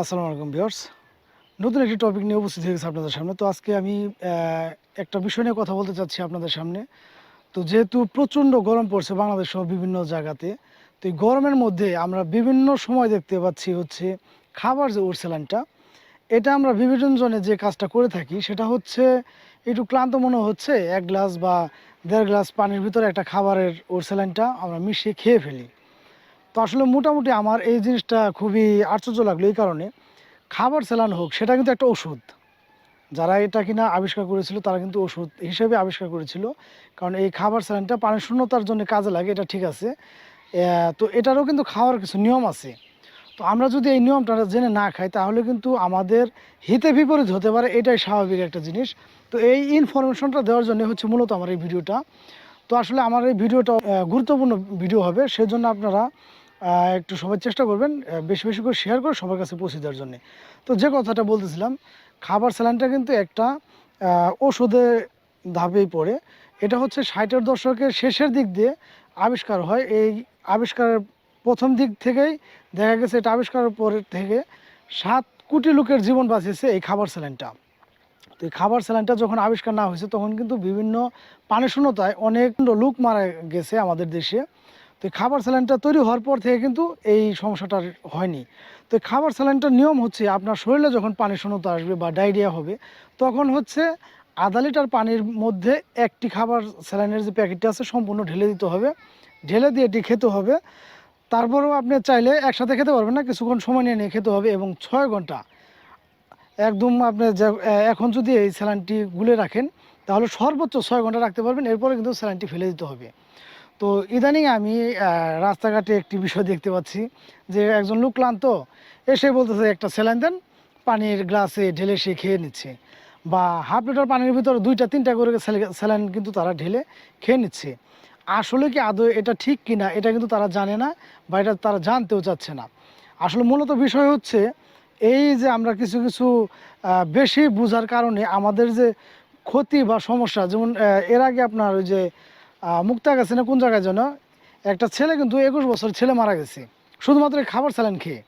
আসসালামু আলাইকুম ভিউয়ার্স। নতুন একটি টপিক নিয়ে উপস্থিত হয়ে গেছে আপনাদের সামনে। তো আজকে আমি একটা বিষয় নিয়ে কথা বলতে চাচ্ছি আপনাদের সামনে। তো যেহেতু প্রচণ্ড গরম পড়ছে বাংলাদেশ সহ বিভিন্ন জায়গাতে, তো এই গরমের মধ্যে আমরা বিভিন্ন সময় দেখতে পাচ্ছি হচ্ছে খাবার যে উড়সেলানটা এটা আমরা বিভিন্ন জনে যে কাজটা করে থাকি, সেটা হচ্ছে একটু ক্লান্ত মনে হচ্ছে, এক গ্লাস বা দেড় গ্লাস পানির ভিতরে একটা খাবারের ওরসেলাইনটা আমরা মিশিয়ে খেয়ে ফেলি। তো আসলে মোটামুটি আমার এই জিনিসটা খুবই আশ্চর্য লাগল এই কারণে। খাবার স্যালান হোক, সেটা কিন্তু একটা ওষুধ যারা এটা কিনা আবিষ্কার করেছিল, তারা কিন্তু ওষুধ হিসেবে আবিষ্কার করেছিল। কারণ এই খাবার স্যালানটা পানির শূন্যতার জন্য কাজে লাগে, এটা ঠিক আছে। তো এটারও কিন্তু খাওয়ার কিছু নিয়ম আছে। তো আমরা যদি এই নিয়মটা জেনে না খাই, তাহলে কিন্তু আমাদের হিতে বিপরীত হতে পারে, এটাই স্বাভাবিক একটা জিনিস। তো এই ইনফরমেশনটা দেওয়ার জন্য হচ্ছে মূলত আমার এই ভিডিওটা। তো আসলে আমার এই ভিডিওটা গুরুত্বপূর্ণ ভিডিও হবে, সেজন্য আপনারা একটু সবাই চেষ্টা করবেন বেশি বেশি করে শেয়ার করে সবার কাছে পৌঁছে দেওয়ার জন্যে। তো যে কথাটা বলতেছিলাম, খাবার স্যালাইনটা কিন্তু একটা ওষুধের ধাপেই পড়ে। এটা হচ্ছে ষাটের দশকের শেষের দিক দিয়ে আবিষ্কার হয়। এই আবিষ্কারের প্রথম দিক থেকেই দেখা গেছে এটা আবিষ্কারের পরে থেকে সাত কোটি লোকের জীবন বাঁচিয়েছে এই খাবার স্যালাইনটা তো এই খাবার স্যালাইনটা যখন আবিষ্কার না হয়েছে, তখন কিন্তু বিভিন্ন পানিশূন্যতায় অনেক লোক মারা গেছে আমাদের দেশে। তো খাবার স্যালাইনটা তৈরি হওয়ার পর থেকে কিন্তু এই সমস্যাটা হয়নি। তো খাবার স্যালাইনটার নিয়ম হচ্ছে আপনার শরীরে যখন পানি শূন্যতা আসবে বা ডায়রিয়া হবে, তখন হচ্ছে আধা লিটার পানির মধ্যে একটি খাবার স্যালাইনের যে প্যাকেটটা আছে সম্পূর্ণ ঢেলে দিতে হবে। ঢেলে দিয়ে এটি খেতে হবে। তারপরেও আপনি চাইলে একসাথে খেতে পারবেন না, কিছুক্ষণ সময় নিয়ে নিয়ে খেতে হবে এবং ছয় ঘণ্টা। একদম আপনি এখন যদি এই স্যালাইনটি গুলে রাখেন, তাহলে সর্বোচ্চ ছয় ঘণ্টা রাখতে পারবেন, এরপরে কিন্তু স্যালাইনটি ফেলে দিতে হবে। তো ইদানিং আমি রাস্তাঘাটে একটি বিষয় দেখতে পাচ্ছি যে একজন লোক ক্লান্ত, এসে বলতেছে, একটা স্যালাইন দেন, পানির গ্লাসে ঢেলে সে খেয়ে নিচ্ছে। বা হাফ লিটার পানির ভিতরে দুইটা, তিনটা করে স্যালাইন কিন্তু তারা ঢেলে খেয়ে নিচ্ছে। আসলে কি আদৌ এটা ঠিক কিনা এটা কিন্তু তারা জানে না বা এটা তারা জানতেও চাচ্ছে না। আসলে মূলত বিষয় হচ্ছে এই যে আমরা কিছু কিছু বেশি বোঝার কারণে আমাদের যে ক্ষতি বা সমস্যা, যেমন এর আগে আপনার ওই যে মুক্তা গেছে না কোন জায়গায় যেন? একটা ছেলে কিন্তু একুশ বছর ছেলে মারা গেছে। শুধুমাত্র খাবার স্যালাইন খেয়ে।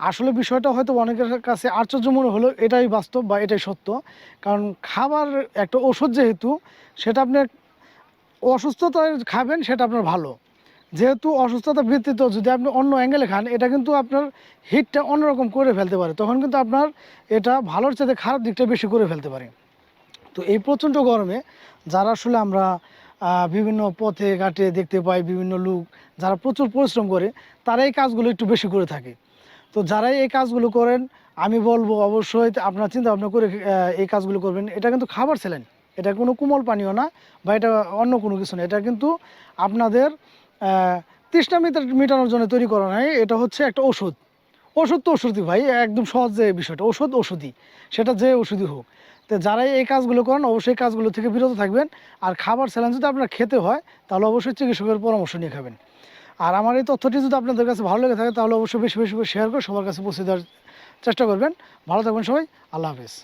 আসলে বিষয়টা হয়তো অনেকের কাছে আশ্চর্য মনে হলো এটাই বাস্তব বা এটাই সত্য। কারণ খাবার একটা ওষুধ যেহেতু, সেটা আপনি অসুস্থতায় খাবেন, সেটা আপনার ভালো। যেহেতু অসুস্থতা ভিত্তিতে যদি আপনি অন্য অ্যাঙ্গেলে খান, এটা কিন্তু আপনার হিটটা অন্যরকম করে ফেলতে পারে। তখন কিন্তু আপনার এটা ভালোর চাইতে খারাপ দিকটা বেশি করে ফেলতে পারে। তো এই প্রচণ্ড গরমে যারা আসলে আমরা বিভিন্ন পথে ঘাটে দেখতে পাই বিভিন্ন লোক যারা প্রচুর পরিশ্রম করে, তারা এই কাজগুলো একটু বেশি করে থাকে। তো যারাই এই কাজগুলো করেন, আমি বলব অবশ্যই আপনার চিন্তা ভাবনা করে এই কাজগুলো করবেন। এটা কিন্তু খাবার ছিলেন এটা কোনো কোমল পানীয় না বা এটা অন্য কোনো কিছু না। এটা কিন্তু আপনাদের তৃষ্ণা মিটা- মেটানোর জন্য তৈরি করা নয় এটা হচ্ছে একটা ওষুধ। ওষুধ তো ওষুধই ভাই, একদম সহজ যে বিষয়টা। ওষুধ, ওষুধই। সেটা যে ওষুধই হোক। তো যারাই এই কাজগুলো করেন, অবশ্যই কাজগুলো থেকে বিরত থাকবেন। আর খাবার স্যালাইন যদি আপনার খেতে হয়, তাহলে অবশ্যই চিকিৎসকের পরামর্শ নিয়ে খাবেন। আর আমার এই তথ্যটি যদি আপনাদের কাছে ভালো লেগে থাকে, তাহলে অবশ্যই বেশি বেশি করে শেয়ার করে সবার কাছে পৌঁছে দেওয়ার চেষ্টা করবেন। ভালো থাকবেন সবাই, আল্লাহ হাফেজ।